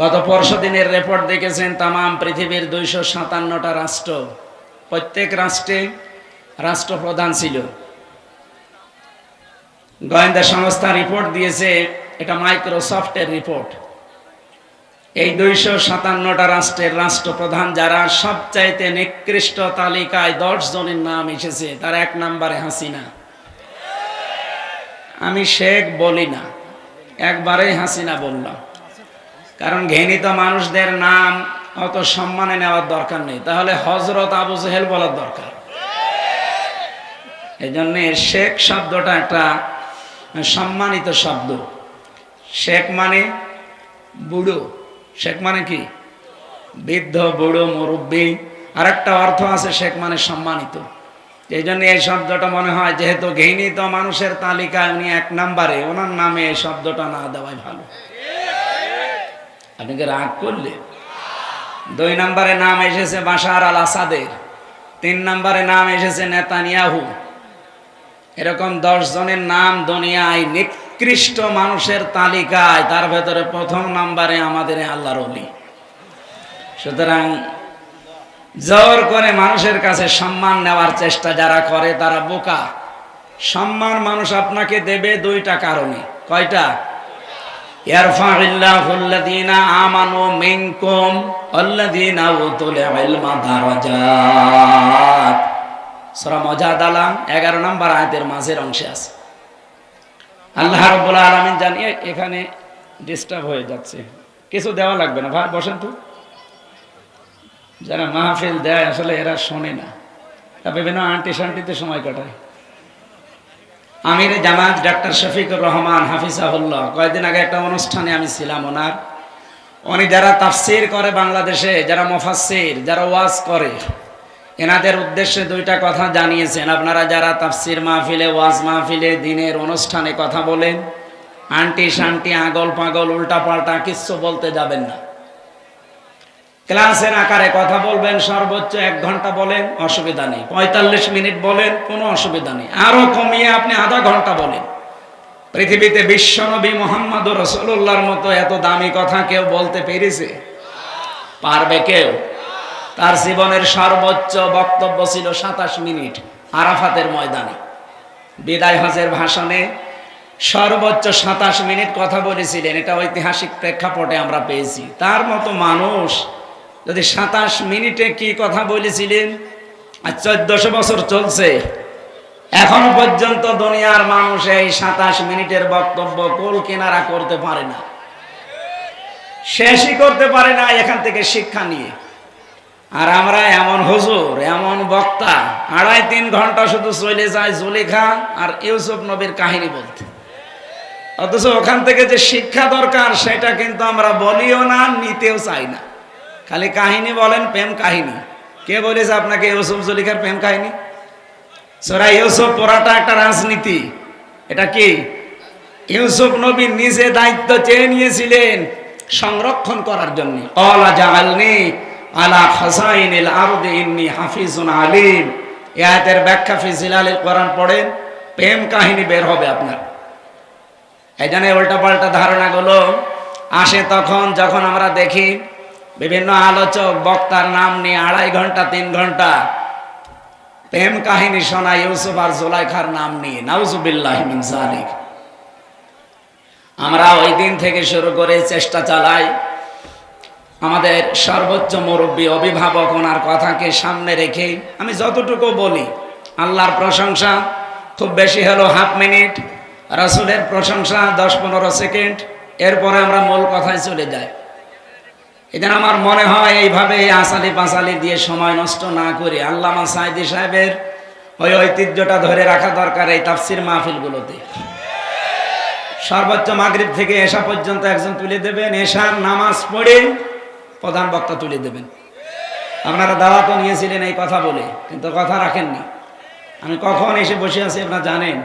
গত পরশু দিনের রেপোর্ট দেখেছেন তামাম পৃথিবীর দুইশো সাতান্নটা রাষ্ট্র। প্রত্যেক রাষ্ট্রে রাষ্ট্রপ্রধান ছিল। গোয়েন্দা সংস্থা রিপোর্ট দিয়েছে, এটা মাইক্রোসফটের রিপোর্ট এই দুইশো সাতান্নটা রাষ্ট্রের রাষ্ট্রপ্রধান যারা সবচাইতে নিকৃষ্ট তালিকায় দশ জনের নাম এসেছে, তার এক নম্বরে হাসিনা। আমি শেখ বলি না, একবারেই হাসিনা বললাম। কারণ ঘৃণিত মানুষদের নাম অত সম্মানে নেওয়ার দরকার নেই। তাহলে হজরত আবু জেহেল বলার দরকার। এই জন্যে শেখ শব্দটা একটা সম্মানিত শব্দ। শেখ মানে বুড়ো। শেখ মানে কি? বৃদ্ধ, বুড়ো, মুরব্বী। আর একটা অর্থ আছে শেখ মানে সম্মানিত। এই জন্য এই শব্দটা মনে হয় যেহেতু ঘৃণিত মানুষের তালিকায় উনি এক নাম্বারে, ওনার নামে এই শব্দটা না দেওয়াই ভালো। আপনি কি রাগ করলে? দুই নম্বরে নাম এসেছে বাশার আল আসাদের, তিন নম্বরে নাম এসেছে নেতানিয়াহু। এরকম দশ জনের নাম দুনিয়ায় নিকৃষ্ট মানুষের তালিকায়, তার ভেতরে প্রথম নাম্বারে আমাদের আল্লাহর অলি সুতরাং জোর করে মানুষের কাছে সম্মান নেওয়ার চেষ্টা যারা করে, তারা বোকা। সম্মান মানুষ আপনাকে দেবে দুইটা কারণে। কয়টা? ইয়ারফাউল্লাহুল্লাযীনা আমানু মিনকুম ওয়াল্লাযীনা উতুল ইলমা দারাজাত। সূরা মুজাদালা 11 নম্বর আয়াতের মাঝের অংশে আছে। জানিয়ে এখানে ডিস্টার্ব হয়ে যাচ্ছে। কিছু দেওয়া লাগবে না, ভাই, বসেন তো। যারা মাহফিল দেয়, আসলে এরা শোনে না। বিভিন্ন আন্টি শান্টিতে সময় কাটায়। আমির জামাত ডাক্তার শফিকুর রহমান হাফিজাহুল্লাহ। কয়েকদিন আগে একটা অনুষ্ঠানে আমি ছিলাম ওনার। উনি যারা তাফসির করে বাংলাদেশে, যারা মফাসির যারা ওয়াজ করে, এনাদের উদ্দেশ্যে দুইটা কথা জানিয়েছেন। আপনারা যারা তাফসির মাহফিলে, ওয়াজ মাহফিলে দিনের অনুষ্ঠানে কথা বলেন আন্টি শান্টি আগল পাগল উল্টা পাল্টা কিচ্ছু বলতে যাবেন না। ক্লাসের আকারে কথা বলবেন, সর্বোচ্চ এক ঘণ্টা বলেন, অসুবিধা নেই। পঁয়তাল্লিশ মিনিট বলেন, কোনো অসুবিধা নেই। আরও কমিয়ে আপনি আধা ঘণ্টা বলেন। পৃথিবীতে বিশ্বনবী মোহাম্মদ রসুল্লাহর মতো এত দামি কথা কেউ বলতে পেরেছে? পারবে কেউ? তার জীবনের সর্বোচ্চ বক্তব্য ছিল সাতাশ মিনিট আরাফাতের ময়দানে। বিদায় হজের ভাষণে সর্বোচ্চ সাতাশ মিনিট কথা বলেছিলেন। এটা ঐতিহাসিক প্রেক্ষাপটে আমরা পেয়েছি। তার মতো মানুষ যদি সাতাশ মিনিটে কি কথা বলেছিলেন? আর চোদ্দশো বছর চলছে। এখনও পর্যন্ত দুনিয়ার মানুষ এই সাতাশ মিনিটের বক্তব্য কোল কেনারা করতে পারে না। শেষই করতে পারে না এখান থেকে শিক্ষা নিয়ে। আর আমরা এমন হুজুর, এমন বক্তা, আড়াই তিন ঘণ্টা শুধু চলে যায় জুলেখা আর ইউসুফ নবীর কাহিনী বলতে। অথচ ওখান থেকে যে শিক্ষা দরকার, সেটা কিন্তু আমরা বলিও না, নিতেও চাই না। খালি কাহিনী বলেন, প্রেম কাহিনী। কে বলেছে আপনাকে ইউসুফ জলিখার প্রেম কাহিনী? সোরা ইউসুফ পড়াটা একটা রাজনীতি। এটা কি? ইউসুফ নবী নিজে দায়িত্ব চেয়ে নিয়েছিলেন সংরক্ষণ করার জন্য। অলা জাহালনি আলা খাসাইনিল আরদি, ইন্নি হাফিজুন আলিম। এই আয়াতের ব্যাখ্যা ফিজিলালের কোরআন পড়েন, প্রেম কাহিনী বের হবে আপনার। এই জন্য উল্টা পাল্টা ধারণাগুলো আসে তখন যখন আমরা দেখি বিভিন্ন আলোচক, বক্তার নাম নিয়ে আড়াই ঘণ্টা, তিন ঘণ্টা প্রেম কাহিনী শোনা ইউসুফ আর জোলাইখার নাম নিয়ে, নাউজুবিল্লাহ আমরা ওই দিন থেকে শুরু করে চেষ্টা চালাই। আমাদের সর্বোচ্চ মুরব্বী, অভিভাবক, ওনার কথাকে সামনে রেখে আমি যতটুকু বলি, আল্লাহর প্রশংসা, খুব বেশি হলো হাফ মিনিট, রাসুলের প্রশংসা দশ পনেরো সেকেন্ড, এরপরে আমরা মূল কথায় চলে যাই। এখানে আমার মনে হয় এইভাবে এই আসালি পাসালি দিয়ে সময় নষ্ট না করে আল্লামা সাইদি সাহেবের ওই ঐতিহ্যটা ধরে রাখা দরকার এই তাফসির মাহফিলগুলোতে। সর্বোচ্চ মাগরিব থেকে এশা পর্যন্ত একজন তুলে দেবেন, এশার নামাজ পড়ে প্রধান বক্তা তুলে দেবেন। আপনারা দাওয়াতও নিয়েছিলেন এই কথা বলে, কিন্তু কথা রাখেননি। আমি কখন এসে বসে আছি আপনারা জানেন।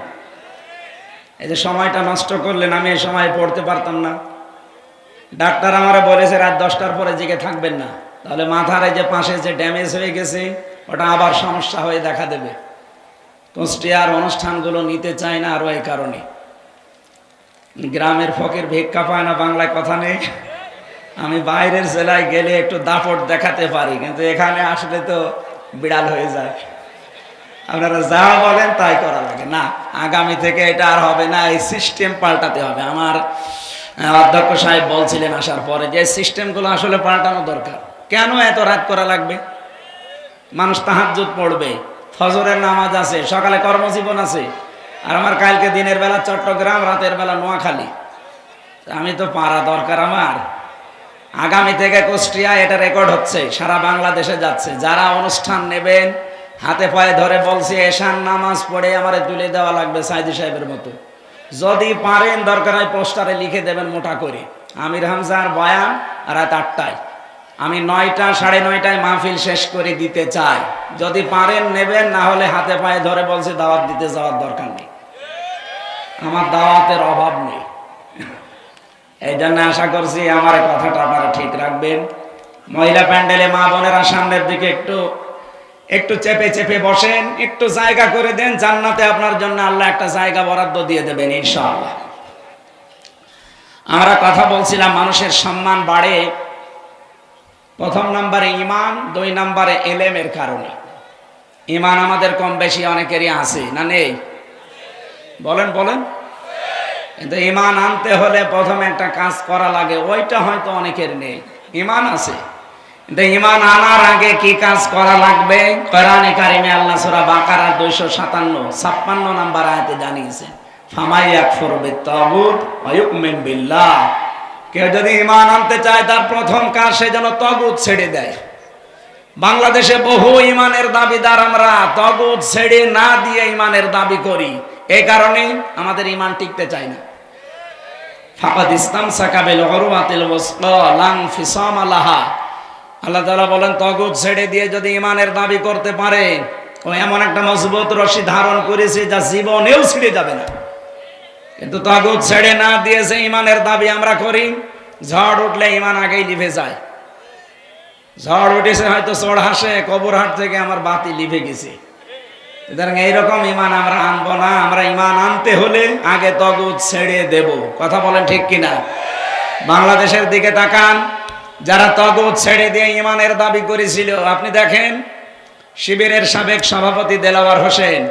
এই যে সময়টা নষ্ট করলেন, আমি এই সময় পড়তে পারতাম না। ডাক্তার আমারে বলেছে, রাত দশটার পরে জেগে থাকবেন না। তাহলে মাথার এই যে পাশে যে ড্যামেজ হয়ে গেছে, ওটা আবার সমস্যা হয়ে দেখা দেবে। কুষ্টিয়ার অনুষ্ঠানগুলো নিতে চায় না আরও এই কারণে। গ্রামের ফকের ভিক্ষা পায় না, বাংলায় কথা নেই। আমি বাইরের জেলায় গেলে একটু দাপট দেখাতে পারি, কিন্তু এখানে আসলে তো বিড়াল হয়ে যায়। আপনারা যা বলেন তাই করা লাগে। না, আগামী থেকে এটা আর হবে না, এই সিস্টেম পাল্টাতে হবে। আমার অধ্যক্ষ সাহেব বলছিলেন আসার পরে যে সিস্টেমগুলো আসলে পাল্টানো দরকার। কেন এত রাত করা লাগবে? মানুষ তাহাজ্জুদ পড়বে, ফজরের নামাজ আছে, সকালে কর্মজীবন আছে, আর আমার কালকে দিনের বেলা চট্টগ্রাম, রাতের বেলা নোয়াখালী। আমি তো পারা দরকার আমার। আগামী থেকে কুষ্টিয়া এটা রেকর্ড হচ্ছে, সারা বাংলাদেশে যাচ্ছে। যারা অনুষ্ঠান নেবেন, হাতে পায়ে ধরে বলছি এশান নামাজ পড়ে আমার তুলে দেওয়া লাগবে সাইদি সাহেবের মতো। যদি পারেন, দরকার হয় পোস্টারে লিখে দেবেন মোটা করে। আমির হামজার বয়ান রাত আটটায়। আমি নয়টা, সাড়ে নয়টায় মাহফিল শেষ করে দিতে চাই। যদি পারেন, নেবেন, না হলে হাতে পায়ে ধরে বলছি, দাওয়াত দিতে যাওয়ার দরকার নেই। আমার দাওয়াতের অভাব নেই। এই জন্য আশা করছি আমার কথাটা আপনারা ঠিক রাখবেন। মহিলা প্যান্ডেলে মা বোনেরা সামনের দিকে একটু একটু চেপে চেপে বসেন, একটু জায়গা করে দেন, জান্নাতে আপনার জন্য আল্লাহ একটা জায়গা বরাদ্দ দিয়ে দেবেন, ইনশাআল্লাহ। আমরা কথা বলছিলাম, মানুষের সম্মান বাড়ে প্রথম নম্বরে ইমান, দুই নম্বরে এলেমের কারণে। ইমান আমাদের কম বেশি অনেকেরই আছে, না নেই? বলেন বলেন। কিন্তু ইমান আনতে হলে প্রথমে একটা কাজ করা লাগে, ওইটা হয়তো অনেকের নেই। ইমান আছে। ইমান আনার আগে কি কাজ করা লাগবে? কোরআনে কারিমে আল্লাহ বাকারা 257 56 নাম্বার ফামাই বিল্লাহ। কেউ যদি ইমান আনতে চায়, তার প্রথম কাজ সে যেন তগুত ছেড়ে দেয়। বাংলাদেশে বহু ইমানের দাবিদার আমরা তগুত ছেড়ে না দিয়ে ইমানের দাবি করি। এই কারণে আমাদের ইমান টিকতে চায় না। ফাকাদ ইসলাম সাকাবেল ওয়াসলা লাং ফিসাম আলাহা আল্লাহ তাআলা বলেন, তগুত ছেড়ে দিয়ে যদি ইমানের দাবি করতে পারে ও এমন একটা মজবুত রশি ধারণ করেছে যা জীবনেও ছিঁড়ে যাবে না। কিন্তু তগুত ছেড়ে না দিয়েছে ইমানের দাবি আমরা করি, ঝড় উঠলে ইমান আগেই লিভে যায়। ঝড় উঠেছে হয়তো চড় হাসে, কবর হাট থেকে আমার বাতি লিভে গেছে। সুতরাং এইরকম ইমান আমরা আনব না, আমরা ইমান আনতে হলে আগে তগুত ছেড়ে দেব। কথা বলেন ঠিক কিনা? বাংলাদেশের দিকে তাকান যারা তগুত ছেড়ে দিয়ে ইমানের দাবি করেছিল, আপনি দেখেন, শিবিরের সাবেক সভাপতি দেলাওয়ার হোসেন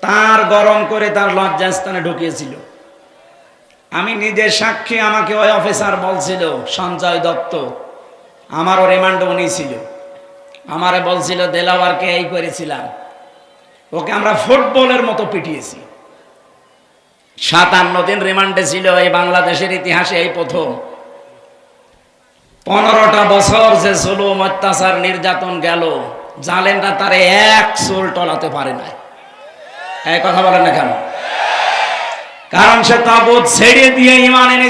তার গরম করে তার লজ্জাস্থানে ঢুকিয়েছিল। আমি নিজে সাক্ষী আমাকে ওই অফিসার বলছিল, সঞ্জয় দত্ত, আমারও রিমান্ড উনি ছিল। আমারে বলছিল, দেলাওয়ারকে এই করেছিলাম। ওকে আমরা ফুটবলের মতো পিটিয়েছি। সাতান্ন দিন রিমান্ডে ছিল, এই বাংলাদেশের ইতিহাসে এই প্রথম। পনেরোটা বছর যে জুলুম, অত্যাচার, নির্যাতন গেল জালেনরা তার এক চুল টলাতে পারে নাই। এই কথা বলেন না কেন? কারণ সে তাবুত ছেড়ে দিয়ে ইমান এনেছে।